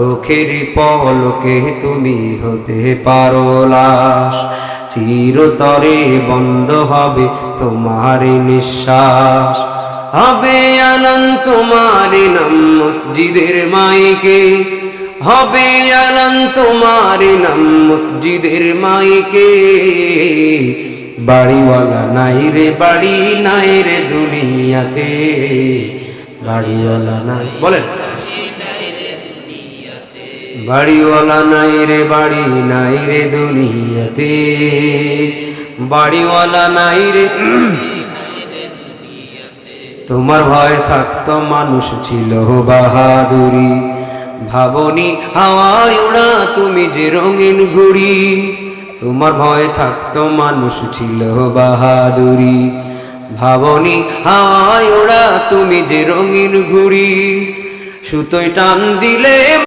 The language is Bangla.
চোখের পলকে তুমি হতে পারো লাশ। চিরতরে বন্ধ হবে তোমার নিঃশ্বাস। হবে আনন্দ তোমার নাম মসজিদের মাইকে। হবে আনন্দ তোমার নাম মসজিদের মাইকে। বাড়িওয়ালা নাই রে, বাড়ি নাই রে দুনিয়াতে। বাড়িওয়ালা নাই, বলেন। বাড়িওয়ালা নাই রে, বাড়ি নাই রে দুনিয়াতে। বাড়িওয়ালা নাই রে, তোমার ভয় থাকতো মানুষ ছিল বাহাদুরি। ভাবনি হাওয়ায় ওড়া তুমি যে রঙিন ঘুড়ি। তোমার ভয় থাকতো মানুষ ছিল বাহাদুরি। ভাবনি হাওয়ায় ওড়া তুমি যে রঙিন ঘুড়ি। সুতোয় টান দিলে